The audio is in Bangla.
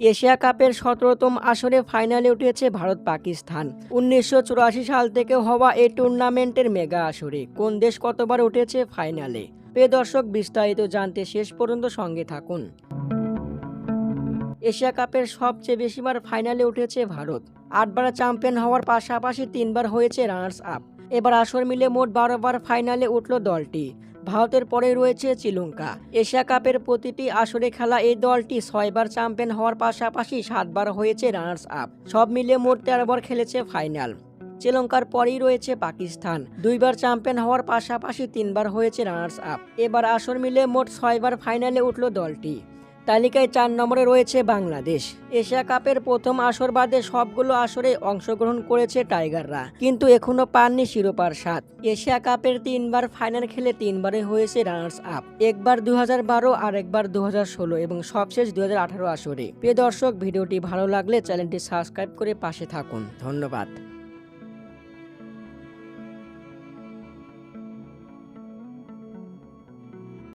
এশিয়া কাপের সতেরোতম আসরে ফাইনালে উঠেছে ভারত পাকিস্তান। উনিশশো চুরাশি সাল থেকে হওয়া এই টুর্নামেন্টের মেগা আসরে কোন দেশ কতবার উঠেছে ফাইনালে? প্রিয় দর্শক, বিস্তারিত জানতে শেষ পর্যন্ত সঙ্গে থাকুন। এশিয়া কাপের সবচেয়ে বেশিবার ফাইনালে উঠেছে ভারত। আটবার চ্যাম্পিয়ন হওয়ার পাশাপাশি তিনবার হয়েছে রানার্স আপ। এবার আসর মিলে মোট বারোবার ফাইনালে উঠল দলটি। ভারতের পরে রয়েছে শ্রীলঙ্কা। এশিয়া কাপের প্রতিটি আসরে খেলা এই দলটি ছয়বার চ্যাম্পিয়ন হওয়ার পাশাপাশি সাতবার হয়েছে রানার্স আপ সব মিলে মোট তেরোবার খেলেছে ফাইনাল। শ্রীলঙ্কার পরেই রয়েছে পাকিস্তান। দুইবার চ্যাম্পিয়ন হওয়ার পাশাপাশি তিনবার হয়েছে রানার্স আপ এবার আসর মিলে মোট ছয়বার ফাইনালে উঠল দলটি। তালিকায় চার নম্বরে রয়েছে বাংলাদেশ। এশিয়া কাপের প্রথম আসর বাদে সবগুলো আসরে অংশগ্রহণ করেছে টাইগাররা, কিন্তু এখনও পাননি শিরোপার স্বাদ। এশিয়া কাপের তিনবার ফাইনাল খেলে তিনবারে হয়েছে রানার্স আপ, একবার দু আর একবার দু এবং সবশেষ দু আসরে। প্রিয় দর্শক, ভিডিওটি ভালো লাগলে চ্যানেলটি সাবস্ক্রাইব করে পাশে থাকুন। ধন্যবাদ।